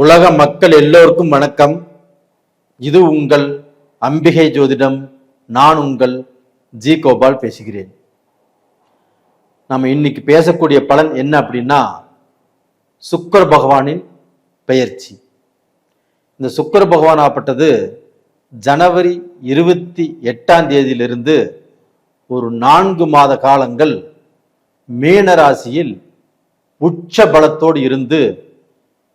உலக மக்கள் எல்லோருக்கும் வணக்கம். இது உங்கள் அம்பிகை ஜோதிடம். நான் உங்கள் ஜி கோபால் பேசுகிறேன். நம்ம இன்னைக்கு பேசக்கூடிய பலன் என்ன அப்படின்னா சுக்கர பகவானின் பெயர்ச்சி. இந்த சுக்கர பகவான் ஆப்பட்டது ஜனவரி இருபத்தி எட்டாம் தேதியிலிருந்து ஒரு நான்கு மாத காலங்கள் மீனராசியில் உச்ச பலத்தோடு இருந்து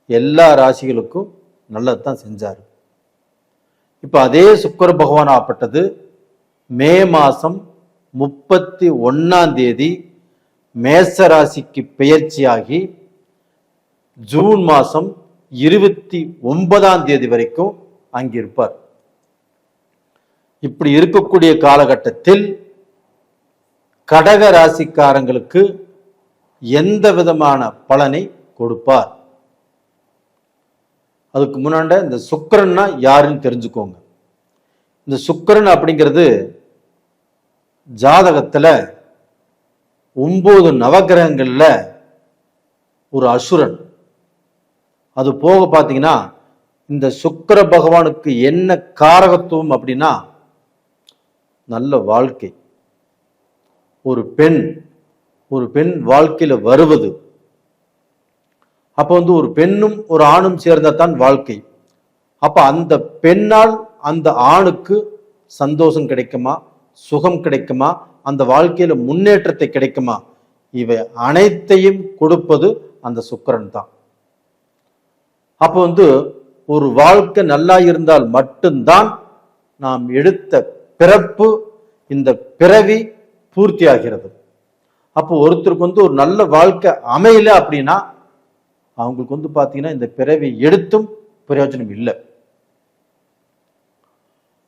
எல்லா ராசிகளுக்கும் நல்லது தான் செஞ்சார். இப்போ அதே சுக்கர பகவான் ஆப்பட்டது மே மாதம் முப்பத்தி ஒன்னாம் தேதி மேச ராசிக்கு பெயர்ச்சியாகி ஜூன் மாதம் இருபத்தி ஒன்பதாம் தேதி வரைக்கும் அங்கிருப்பார். இப்படி இருக்கக்கூடிய காலகட்டத்தில் கடக ராசிக்காரங்களுக்கு எந்த விதமான பலனை கொடுப்பார்? அதுக்கு முன்னாண்ட இந்த சுக்கரன்னா யாருன்னு தெரிஞ்சுக்கோங்க. இந்த சுக்கரன் அப்படிங்கிறது ஜாதகத்தில் ஒம்பது நவகிரகங்களில் ஒரு அசுரன். அது போக பார்த்தீங்கன்னா இந்த சுக்கிர பகவானுக்கு என்ன காரகத்துவம் அப்படின்னா நல்ல வாழ்க்கை. ஒரு பெண் ஒரு பெண் வாழ்க்கையில் வருவது. அப்போ வந்து ஒரு பெண்ணும் ஒரு ஆணும் சேர்ந்ததான் வாழ்க்கை. அப்ப அந்த பெண்ணால் அந்த ஆணுக்கு சந்தோஷம் கிடைக்குமா? சுகம் கிடைக்குமா? அந்த வாழ்க்கையில முன்னேற்றத்தை கிடைக்குமா? இவை அனைத்தையும் கொடுப்பது அந்த சுக்கிரன் தான். அப்போ வந்து ஒரு வாழ்க்கை நல்லா இருந்தால் மட்டும்தான் நாம் எடுத்த பிறப்பு இந்த பிறவி பூர்த்தி ஆகிறது அப்போ ஒருத்தருக்கு வந்து ஒரு நல்ல வாழ்க்கை அமையல அப்படின்னா அவங்களுக்கு வந்து பார்த்தீங்கன்னா இந்த பிறவி எடுத்தும் பிரயோஜனம் இல்லை.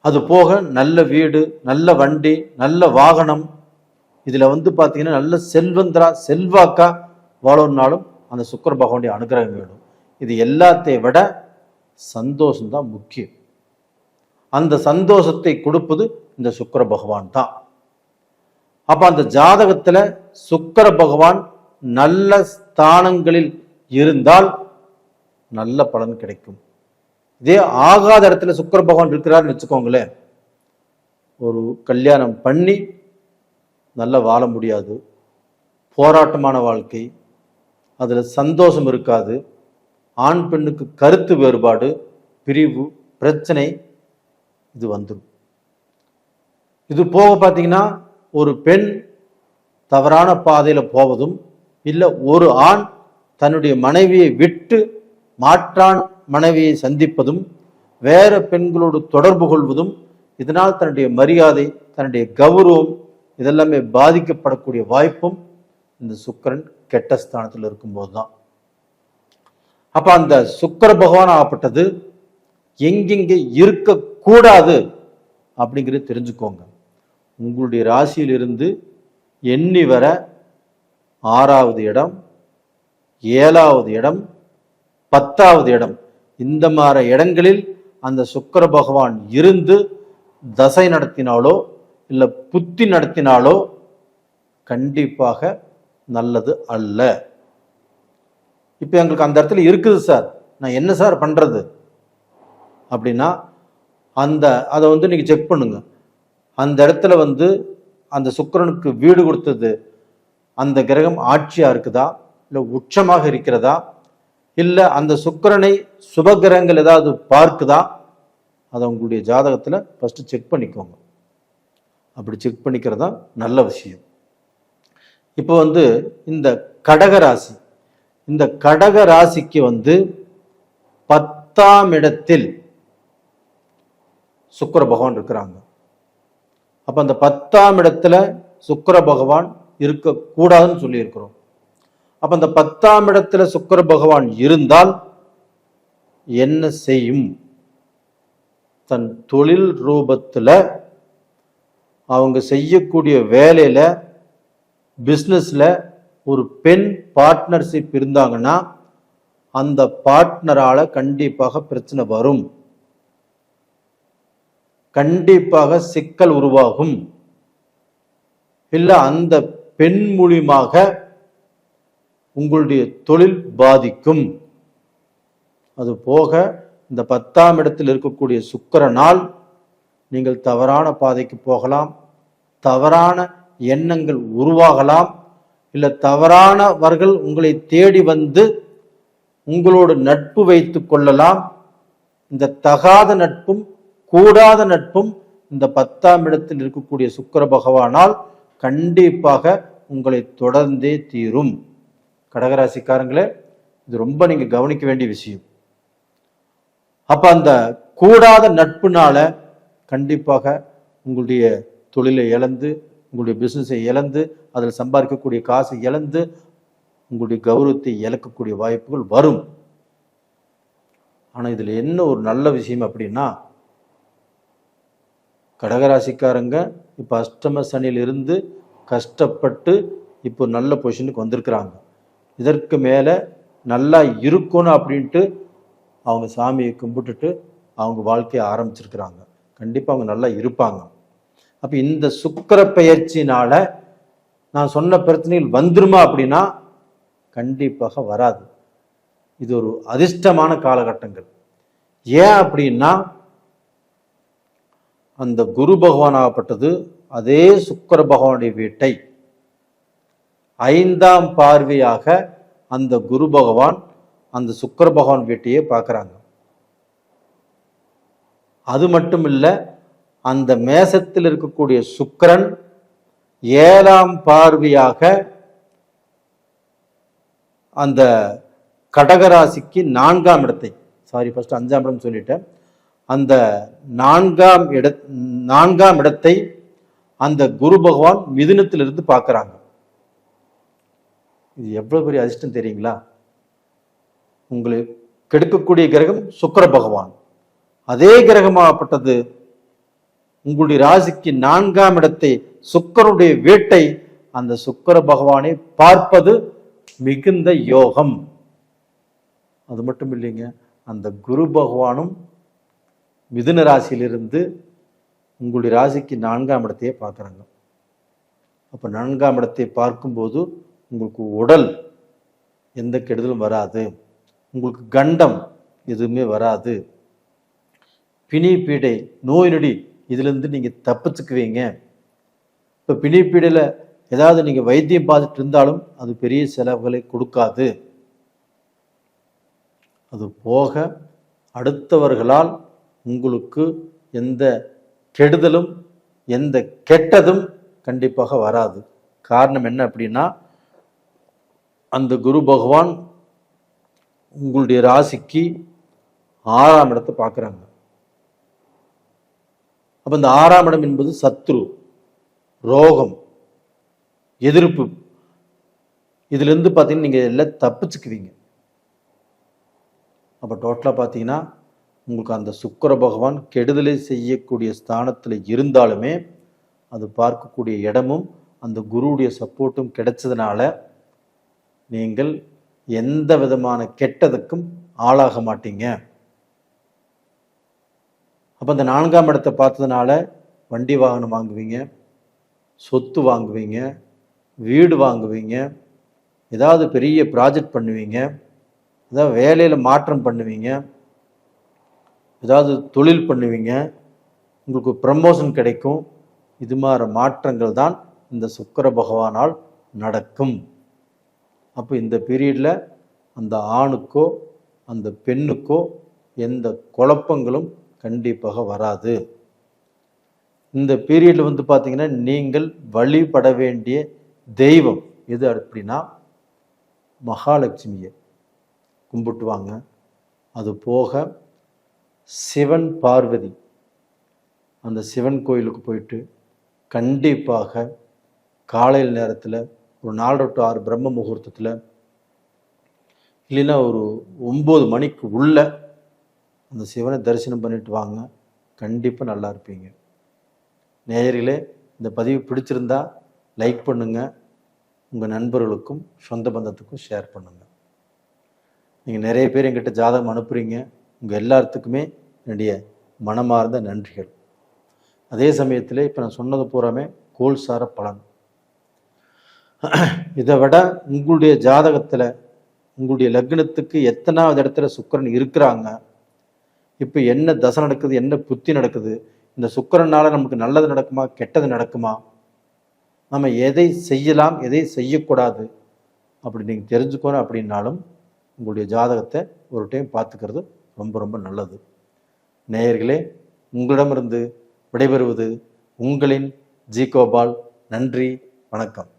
அது போக நல்ல வீடு நல்ல வண்டி நல்ல வாகனம் இதுல வந்து பார்த்தீங்கன்னா நல்ல செல்வந்தரா செல்வாக்கா வாழணும்னாலும் அந்த சுக்கர பகவானுடைய அனுகிரகம் வேணும். இது எல்லாத்தை விட சந்தோஷம்தான் முக்கியம். அந்த சந்தோஷத்தை கொடுப்பது இந்த சுக்கர பகவான் தான். அப்ப அந்த ஜாதகத்துல சுக்கர பகவான் நல்ல ஸ்தானங்களில் இருந்தால் நல்ல பலன் கிடைக்கும். இதே ஆகாத இடத்துல சுக்கிர பகவான் இருக்கிறாருன்னு வச்சுக்கோங்களேன். ஒரு கல்யாணம் பண்ணி நல்லா வாழ முடியாது. போராட்டமான வாழ்க்கை. அதில் சந்தோஷம் இருக்காது. ஆண் பெண்ணுக்கு கருத்து வேறுபாடு பிரிவு பிரச்சனை இது வந்துடும் இது போக பார்த்தீங்கன்னா ஒரு பெண் தவறான பாதையில் போவதும் இல்லை ஒரு ஆண் தன்னுடைய மனைவியை விட்டு மாற்றான் மனைவியை சந்திப்பதும் வேற பெண்களோடு தொடர்பு கொள்வதும் இதனால் தன்னுடைய மரியாதை தன்னுடைய கௌரவம் இதெல்லாமே பாதிக்கப்படக்கூடிய வாய்ப்பும் இந்த சுக்கரன் கெட்ட ஸ்தானத்தில் இருக்கும்போது தான் அப்ப அந்த சுக்கர பகவான் ஆகப்பட்டது. எங்கெங்கே இருக்கக்கூடாது அப்படிங்கிறத தெரிஞ்சுக்கோங்க. உங்களுடைய ராசியிலிருந்து எண்ணி வர ஆறாவது இடம் ஏழாவது இடம் பத்தாவது இடம். இந்த மாதிரி இடங்களில் அந்த சுக்கர பகவான் இருந்து தசை நடத்தினாலோ இல்லை புத்தி நடத்தினாலோ கண்டிப்பாக நல்லது அல்ல. இப்போ எங்களுக்கு அந்த இடத்துல இருக்குது சார். நான் என்ன சார் பண்ணுறது அப்படின்னா அந்த அதை வந்து நீங்கள் செக் பண்ணுங்க. அந்த இடத்துல வந்து அந்த சுக்கிரனுக்கு வீடு கொடுத்தது அந்த கிரகம் ஆட்சியாக இருக்குதா? இல்லை உச்சமாக இருக்கிறதா? இல்லை அந்த சுக்கிரனை சுபகிரகங்கள் ஏதாவது பார்க்குதா? அதை உங்களுடைய ஜாதகத்தில் ஃபஸ்ட்டு செக் பண்ணிக்கோங்க. அப்படி செக் பண்ணிக்கிறது தான் நல்ல விஷயம். இப்போ வந்து இந்த கடக ராசி. இந்த கடக ராசிக்கு வந்து பத்தாம் இடத்தில் சுக்கர பகவான் இருக்கிறாங்க. அப்போ அந்த பத்தாம் இடத்துல சுக்கிர பகவான் இருக்கக்கூடாதுன்னு சொல்லியிருக்கிறோம். அப்ப அந்த பத்தாம் இடத்துல சுக்கர பகவான் இருந்தால் என்ன செய்யும்? தன் தொழில் ரூபத்துல அவங்க செய்யக்கூடிய வேலையில பிஸ்னஸ்ல ஒரு பெண் பார்ட்னர்ஷிப் இருந்தாங்கன்னா அந்த பார்ட்னரால கண்டிப்பாக பிரச்சனை வரும். கண்டிப்பாக சிக்கல் உருவாகும். இல்ல அந்த பெண் மூலியமாக உங்களுடைய தொழில் பாதிக்கும். அது போக இந்த பத்தாம் இடத்தில் இருக்கக்கூடிய சுக்கிரனால் நீங்கள் தவறான பாதைக்கு போகலாம் தவறான எண்ணங்கள் உருவாகலாம் இல்லை தவறானவர்கள் உங்களை தேடி வந்து உங்களோடு நட்பு வைத்து கொள்ளலாம். இந்த தகாத நட்பும் கூடாத நட்பும் இந்த பத்தாம் இடத்தில் இருக்கக்கூடிய சுக்கிர பகவானால் கண்டிப்பாக உங்களை தொடர்ந்தே தீரும். கடகராசிக்காரங்களே இது ரொம்ப நீங்க கவனிக்க வேண்டிய விஷயம். அப்ப அந்த கூடாத நட்புனால கண்டிப்பாக உங்களுடைய தொழிலை இழந்து உங்களுடைய பிசினஸை இழந்து அதில் சம்பாதிக்கக்கூடிய காசை இழந்து உங்களுடைய கௌரவத்தை இழக்கக்கூடிய வாய்ப்புகள் வரும். ஆனால் இதில் என்ன ஒரு நல்ல விஷயம் அப்படின்னா கடகராசிக்காரங்க இப்போ அஷ்டம சனியிலிருந்து கஷ்டப்பட்டு இப்போ நல்ல பொசிஷனுக்கு வந்திருக்கிறாங்க. இதற்கு மேலே நல்லா இருக்கணும் அப்படின்ட்டு அவங்க சாமியை கும்பிட்டுட்டு அவங்க வாழ்க்கையை ஆரம்பிச்சிருக்கிறாங்க. கண்டிப்பாக அவங்க நல்லா இருப்பாங்க. அப்போ இந்த சுக்கிர பயிற்சினால் நான் சொன்ன பிரச்சனைகள் வந்துருமா அப்படின்னா கண்டிப்பாக வராது. இது ஒரு அதிர்ஷ்டமான காலகட்டங்கள். ஏன் அப்படின்னா அந்த குரு பகவான் ஆகப்பட்டது அதே சுக்கிர பகவானுடைய வீட்டை. ஐந்தாம் பார்வையாக அந்த குரு பகவான் அந்த சுக்கர பகவான் வீட்டையே பார்க்கறாங்க. அது மட்டும் இல்லை அந்த மேசத்தில் இருக்கக்கூடிய சுக்கரன் ஏழாம் பார்வையாக அந்த கடகராசிக்கு நான்காம் இடத்தை சாரி ஃபர்ஸ்ட் அஞ்சாம் இடம் சொல்லிட்டேன். அந்த நான்காம் இட நான்காம் இடத்தை அந்த குரு பகவான் மிதுனத்திலிருந்து பார்க்கறாங்க. இது எவ்வளவு பெரிய அதிர்ஷ்டம் தெரியுங்களா? உங்களை கெடுக்கக்கூடிய கிரகம் சுக்கிர பகவான். அதே கிரகமாகப்பட்டது. உங்களுடைய ராசிக்கு நான்காம் இடத்தை சுக்கருடைய வீட்டை. அந்த சுக்கர பகவானை பார்ப்பது மிகுந்த யோகம். அது மட்டும் இல்லைங்க அந்த குரு பகவானும் மிதுன ராசியிலிருந்து உங்களுடைய ராசிக்கு நான்காம் இடத்தையே பார்க்குறாங்க. அப்போ நான்காம் இடத்தை பார்க்கும்போது உங்களுக்கு உடல் எந்த கெடுதலும் வராது. உங்களுக்கு கண்டம் எதுவுமே வராது. பிணி பீடை நோய் நொடி இதுலேருந்து நீங்கள் தப்பிச்சுக்குவீங்க. இப்போ பிணி பீடையில் ஏதாவது நீங்கள் வைத்தியம் பார்த்துட்டு இருந்தாலும் அது பெரிய செலவுகளை கொடுக்காது. அது போக அடுத்தவர்களால் உங்களுக்கு எந்த கெடுதலும் எந்த கெட்டதும் கண்டிப்பாக வராது. காரணம் என்ன அப்படின்னா அந்த குரு பகவான் உங்களுடைய ராசிக்கு ஆறாம் இடத்தை பார்க்குறாங்க. அப்போ இந்த ஆறாம் இடம் என்பது சத்ரு ரோகம் எதிர்ப்பு. இதுலேருந்து பார்த்தீங்கன்னா நீங்கள் எல்லாம் தப்பிச்சுக்குவீங்க. அப்போ டோட்டலாக பார்த்தீங்கன்னா உங்களுக்கு அந்த சுக்கர பகவான் கெடுதலை செய்யக்கூடிய ஸ்தானத்தில் இருந்தாலுமே அது பார்க்கக்கூடிய இடமும் அந்த குருவுடைய சப்போர்ட்டும் கிடைச்சதுனால நீங்கள் எந்த விதமான கெட்டதுக்கும் ஆளாக மாட்டீங்க. அப்போ இந்த நான்காம் இடத்தை பார்த்ததுனால வண்டி வாகனம் வாங்குவீங்க சொத்து வாங்குவீங்க வீடு வாங்குவீங்க ஏதாவது பெரிய ப்ராஜெக்ட் பண்ணுவீங்க ஏதாவது வேலையில் மாற்றம் பண்ணுவீங்க ஏதாவது தொழில் பண்ணுவீங்க உங்களுக்கு ப்ரமோஷன் கிடைக்கும். இது மாதிரி மாற்றங்கள் தான் இந்த சுக்கர பகவானால் நடக்கும். அப்போ இந்த பீரியடில் அந்த ஆணுக்கோ அந்த பெண்ணுக்கோ எந்த குழப்பங்களும் கண்டிப்பாக வராது. இந்த பீரியடில் வந்து பார்த்தீங்கன்னா நீங்கள் வழிபட வேண்டிய தெய்வம் எது அப்படின்னா மகாலட்சுமியை கும்பிட்டுவாங்க. அது போக சிவன் பார்வதி அந்த சிவன் கோயிலுக்கு போயிட்டு கண்டிப்பாக காலையில் நேரத்தில் ஒரு நாலரை டு ஆறு பிரம்ம முகூர்த்தத்தில் இல்லைன்னா ஒரு ஒம்பது மணிக்கு உள்ள அந்த சிவனை தரிசனம் பண்ணிட்டு வாங்க. கண்டிப்பாக நல்லா இருப்பீங்க. நேயர்களே இந்த பதிவு பிடிச்சிருந்தா லைக் பண்ணுங்கள் உங்கள் நண்பர்களுக்கும் சொந்த பந்தத்துக்கும் ஷேர் பண்ணுங்கள் நீங்கள் நிறைய பேர் எங்கிட்ட ஜாதகம் அனுப்புகிறீங்க உங்கள் எல்லாத்துக்குமே என்னுடைய மனமார்ந்த நன்றிகள். அதே சமயத்தில் இப்போ நான் சொன்னது பூராமே கோல் சார பலன். இதை விட உங்களுடைய ஜாதகத்தில் உங்களுடைய லக்னத்துக்கு எத்தனாவது இடத்துல சுக்கரன் இருக்கிறாங்க இப்போ என்ன தசை நடக்குது என்ன புத்தி நடக்குது இந்த சுக்கரனால் நமக்கு நல்லது நடக்குமா கெட்டது நடக்குமா நம்ம எதை செய்யலாம் எதை செய்யக்கூடாது அப்படி நீங்கள் தெரிஞ்சுக்கணும் அப்படின்னாலும் உங்களுடைய ஜாதகத்தை ஒரு டைம் பார்த்துக்கிறது ரொம்ப ரொம்ப நல்லது. நேயர்களே உங்களிடமிருந்து விடைபெறுவது உங்களின் ஜி கோபால் நன்றி வணக்கம்.